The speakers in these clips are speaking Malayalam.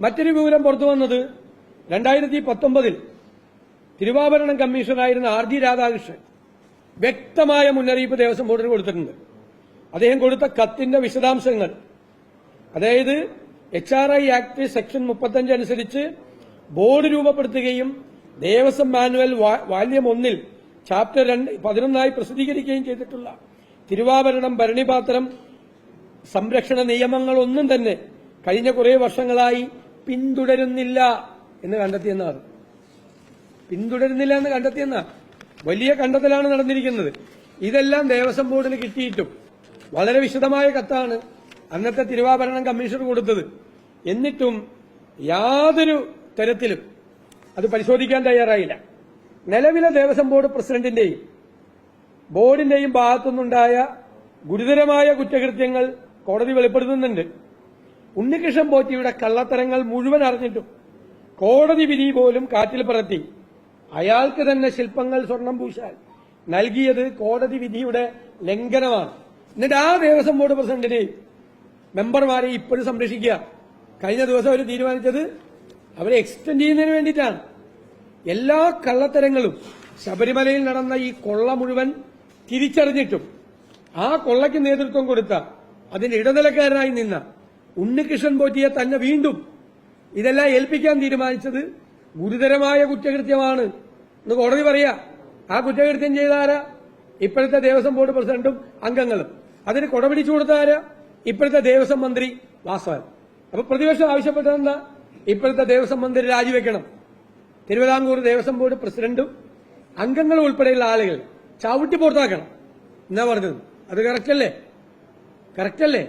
മറ്റൊരു വിവരം പുറത്തു വന്നത് രണ്ടായിരത്തി പത്തൊമ്പതിൽ തിരുവാഭരണം കമ്മീഷണറായിരുന്ന ആർ ജി രാധാകൃഷ്ണൻ വ്യക്തമായ മുന്നറിയിപ്പ് ദേവസ്വം ബോർഡിന് കൊടുത്തിട്ടുണ്ട്. അദ്ദേഹം കൊടുത്ത കത്തിന്റെ വിശദാംശങ്ങൾ. അതായത് H R I act section മുപ്പത്തഞ്ച് അനുസരിച്ച് ബോർഡ് രൂപപ്പെടുത്തുകയും ദേവസ്വം മാനുവൽ വാല്യം ഒന്നിൽ ചാപ്റ്റർ രണ്ട് പതിനൊന്നായി പ്രസിദ്ധീകരിക്കുകയും ചെയ്തിട്ടുള്ള തിരുവാഭരണം ഭരണിപാത്രം സംരക്ഷണ നിയമങ്ങളൊന്നും തന്നെ കഴിഞ്ഞ കുറേ വർഷങ്ങളായി പിന്തുടരുന്നില്ല എന്ന് കണ്ടെത്തിയെന്നാണ്. പിന്തുടരുന്നില്ല എന്ന് കണ്ടെത്തിയെന്ന വലിയ കണ്ടെത്തലാണ് നടന്നിരിക്കുന്നത്. ഇതെല്ലാം ദേവസ്വം ബോർഡിന് കിട്ടിയിട്ടും വളരെ വിശദമായ കത്താണ് അന്നത്തെ തിരുവാഭരണം കമ്മീഷണർ കൊടുത്തത്. എന്നിട്ടും യാതൊരു തരത്തിലും അത് പരിശോധിക്കാൻ തയ്യാറായില്ല. നിലവിലെ ദേവസ്വം ബോർഡ് പ്രസിഡന്റിന്റെയും ബോർഡിന്റെയും ഭാഗത്തുനിന്നുണ്ടായ ഗുരുതരമായ കുറ്റകൃത്യങ്ങൾ കോടതി വെളിപ്പെടുത്തുന്നുണ്ട്. ഉണ്ണികൃഷ്ണൻ പോറ്റിയുടെ കള്ളത്തരങ്ങൾ മുഴുവൻ അറിഞ്ഞിട്ടും കോടതി വിധി പോലും കാറ്റിൽ പറത്തി. അയാൾക്ക് തന്നെ ശില്പങ്ങൾ സ്വർണം പൂശാൻ നൽകിയത് കോടതി വിധിയുടെ ലംഘനമാണ്. എന്നിട്ട് ആ ദേവസ്വം ബോർഡ് പ്രസിഡന്റിനെ മെമ്പർമാരെ ഇപ്പോഴും സംരക്ഷിക്കുക. കഴിഞ്ഞ ദിവസം അവർ തീരുമാനിച്ചത് അവരെ എക്സ്റ്റെൻഡ് ചെയ്യുന്നതിന് വേണ്ടിയിട്ടാണ്. എല്ലാ കള്ളത്തരങ്ങളും ശബരിമലയിൽ നടന്ന ഈ കൊള്ള മുഴുവൻ തിരിച്ചറിഞ്ഞിട്ടും ആ കൊള്ളയ്ക്ക് നേതൃത്വം കൊടുത്ത അതിന്റെ ഇടനിലക്കാരനായി നിന്ന ഉണ്ണികൃഷ്ണൻ പോറ്റിയെ തന്നെ വീണ്ടും ഇതെല്ലാം ഏൽപ്പിക്കാൻ തീരുമാനിച്ചത് ഗുരുതരമായ കുറ്റകൃത്യമാണ്. എന്ന് കോടതി പറയാ ആ കുറ്റകൃത്യം ചെയ്ത ആരാ? ഇപ്പോഴത്തെ ദേവസ്വം ബോർഡ് പ്രസിഡന്റും അംഗങ്ങളും. അതിന് കൊടപിടിച്ചു കൊടുത്ത ആരാ? ഇപ്പോഴത്തെ ദേവസ്വം മന്ത്രി വാസവൻ. അപ്പൊ പ്രതിപക്ഷം ആവശ്യപ്പെട്ടതെന്താ ഇപ്പോഴത്തെ ദേവസ്വം മന്ത്രി രാജിവെക്കണം. തിരുവിതാംകൂർ ദേവസ്വം ബോർഡ് പ്രസിഡന്റും അംഗങ്ങളും ഉൾപ്പെടെയുള്ള ആളുകൾ ചവിട്ടി പുറത്താക്കണം എന്നാ പറഞ്ഞത്. അത് കറക്റ്റല്ലേ കറക്റ്റല്ലേ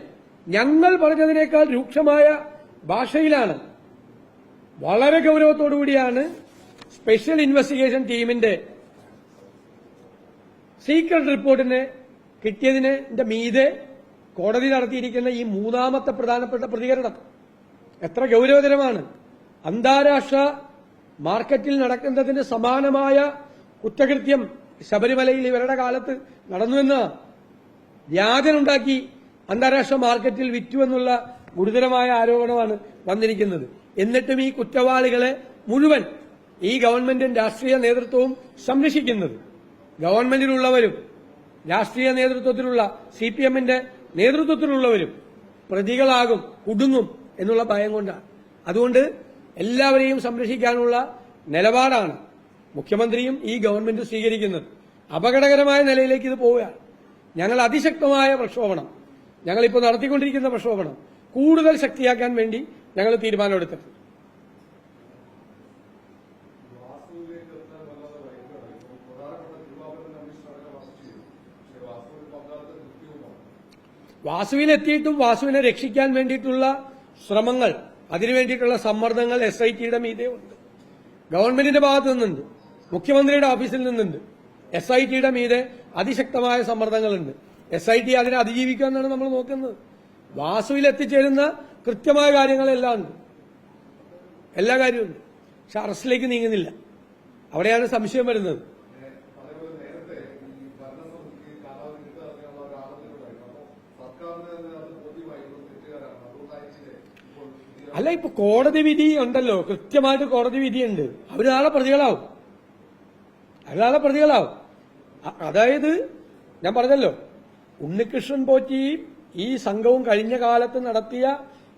ഞങ്ങൾ പറഞ്ഞതിനേക്കാൾ രൂക്ഷമായ ഭാഷയിലാണ്. വളരെ ഗൌരവത്തോടുകൂടിയാണ് സ്പെഷ്യൽ ഇൻവെസ്റ്റിഗേഷൻ ടീമിന്റെ സീക്രട്ട് റിപ്പോർട്ടിന് കിട്ടിയതിന്റെ മീതെ കോടതി നടത്തിയിരിക്കുന്ന ഈ മൂന്നാമത്തെ പ്രധാനപ്പെട്ട പ്രതികരണം. എത്ര ഗൌരവതരമാണ്. അന്താരാഷ്ട്ര മാർക്കറ്റിൽ നടക്കുന്നതിന് സമാനമായ കുറ്റകൃത്യം ശബരിമലയിൽ ഇവരുടെ കാലത്ത് നടന്നുവെന്ന് വ്യാജനുണ്ടാക്കി അന്താരാഷ്ട്ര മാർക്കറ്റിൽ വിറ്റുവെന്നുള്ള ഗുരുതരമായ ആരോപണമാണ് വന്നിരിക്കുന്നത്. എന്നിട്ടും ഈ കുറ്റവാളികളെ മുഴുവൻ ഈ ഗവൺമെന്റും രാഷ്ട്രീയ നേതൃത്വവും സംരക്ഷിക്കുന്നത്. ഗവൺമെന്റിലുള്ളവരും രാഷ്ട്രീയ നേതൃത്വത്തിലുള്ള സി പി എമ്മിന്റെ നേതൃത്വത്തിലുള്ളവരും പ്രതികളാകും കുടുങ്ങും എന്നുള്ള ഭയം കൊണ്ടാണ്. അതുകൊണ്ട് എല്ലാവരെയും സംരക്ഷിക്കാനുള്ള നിലപാടാണ് മുഖ്യമന്ത്രിയും ഈ ഗവൺമെന്റും സ്വീകരിക്കുന്നത്. അപകടകരമായ നിലയിലേക്ക് ഇത് പോവുകയാണ്. ഞങ്ങൾ അതിശക്തമായ പ്രക്ഷോഭണം ഞങ്ങളിപ്പോൾ നടത്തിക്കൊണ്ടിരിക്കുന്ന പ്രക്ഷോഭണം കൂടുതൽ ശക്തിയാക്കാൻ വേണ്ടി ഞങ്ങൾ തീരുമാനമെടുത്തിട്ടുണ്ട്. വാസുവിനെത്തിയിട്ടും വാസുവിനെ രക്ഷിക്കാൻ വേണ്ടിയിട്ടുള്ള ശ്രമങ്ങൾ അതിനു വേണ്ടിയിട്ടുള്ള സമ്മർദ്ദങ്ങൾ എസ് ഐ ടിയുടെ മീതെ ഉണ്ട്. ഗവൺമെന്റിന്റെ ഭാഗത്തു നിന്നുണ്ട്. മുഖ്യമന്ത്രിയുടെ ഓഫീസിൽ നിന്നുണ്ട്. എസ് ഐ ടിയുടെ മീതെ അതിശക്തമായ സമ്മർദ്ദങ്ങളുണ്ട്. എസ് ഐ ടി അതിനെ അതിജീവിക്കാന്നാണ് നമ്മൾ നോക്കുന്നത്. വാസുവിൽ എത്തിച്ചേരുന്ന കൃത്യമായ കാര്യങ്ങളെല്ലാം ഉണ്ട്. എല്ലാ കാര്യമുണ്ട് പക്ഷെ അറസ്റ്റിലേക്ക് നീങ്ങുന്നില്ല. അവിടെയാണ് സംശയം വരുന്നത്. അല്ല ഇപ്പൊ കോടതി വിധി ഉണ്ടല്ലോ. കൃത്യമായിട്ട് കോടതി വിധിയുണ്ട്. അവർ നാളെ പ്രതികളാവും. അവരാളെ പ്രതികളാവും. അതായത് ഞാൻ പറഞ്ഞല്ലോ. ഉണ്ണികൃഷ്ണൻ പോറ്റിയും ഈ സംഘവും കഴിഞ്ഞ കാലത്ത് നടത്തിയ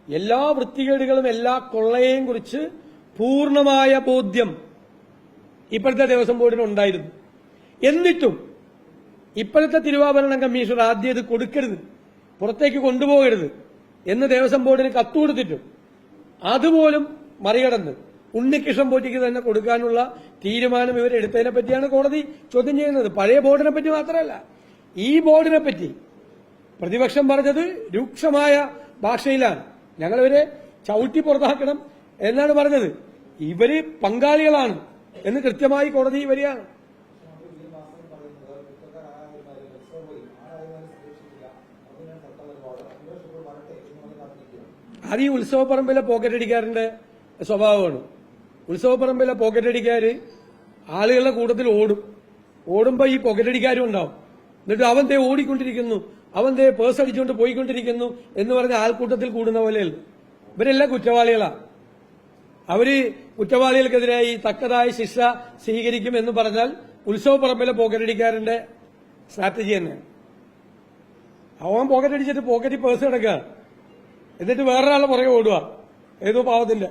എല്ലാ വൃത്തികേടുകളും എല്ലാ കൊള്ളയെയും കുറിച്ച് പൂർണമായ ബോധ്യം ഇപ്പോഴത്തെ ദേവസ്വം ബോർഡിന് ഉണ്ടായിരുന്നു. എന്നിട്ടും ഇപ്പോഴത്തെ തിരുവാഭരണം കമ്മീഷൻ ആദ്യം ഇത് കൊടുക്കരുത് പുറത്തേക്ക് കൊണ്ടുപോകരുത് എന്ന് ദേവസ്വം ബോർഡിന് കത്ത് കൊടുത്തിട്ടും അതുപോലും മറികടന്ന് ഉണ്ണികൃഷ്ണൻ പോറ്റിക്ക് തന്നെ കൊടുക്കാനുള്ള തീരുമാനം ഇവരെടുത്തതിനെ പറ്റിയാണ് കോടതി ചോദ്യം ചെയ്യുന്നത്. പഴയ ബോർഡിനെ പറ്റി മാത്രമല്ല ഈ ബോർഡിനെ പറ്റി പ്രതിപക്ഷം പറഞ്ഞത് രൂക്ഷമായ ഭാഷയിലാണ്. ഞങ്ങളിവരെ ചവിട്ടി പുറത്താക്കണം എന്നാണ് പറഞ്ഞത്. ഇവർ പങ്കാളികളാണ് എന്ന് കൃത്യമായി കോടതി വരികയാണ്. അത് ഈ ഉത്സവപ്പറമ്പിലെ പോക്കറ്റ് അടിക്കാറിന്റെ സ്വഭാവമാണ്. ഉത്സവപ്പറമ്പിലെ പോക്കറ്റ് അടിക്കാർ ആളുകളുടെ കൂട്ടത്തിൽ ഓടും. ഓടുമ്പോൾ ഈ പോക്കറ്റ് അടിക്കാരും ഉണ്ടാവും. എന്നിട്ട് അവൻ ദേ ഓടിക്കൊണ്ടിരിക്കുന്നു. അവൻ ദേ പേഴ്സ് അടിച്ചുകൊണ്ട് പോയിക്കൊണ്ടിരിക്കുന്നു എന്ന് പറഞ്ഞ ആൾക്കൂട്ടത്തിൽ കൂടുന്ന പോലെയല്ല. ഇവരെല്ലാം കുറ്റവാളികളാ. അവർ കുറ്റവാളികൾക്കെതിരായി തക്കതായ ശിക്ഷ സ്വീകരിക്കും എന്ന് പറഞ്ഞാൽ ഉത്സവപ്പറമ്പിലെ പോക്കറ്റടിക്കാരന്റെ സ്ട്രാറ്റജി തന്നെ. അവൻ പോക്കറ്റടിച്ചിട്ട് പോക്കറ്റ് പേഴ്സ് കിടക്കുക. എന്നിട്ട് വേറൊരാളെ പുറകെ ഓടുക. ഏതോ പാവത്തിന്റെ.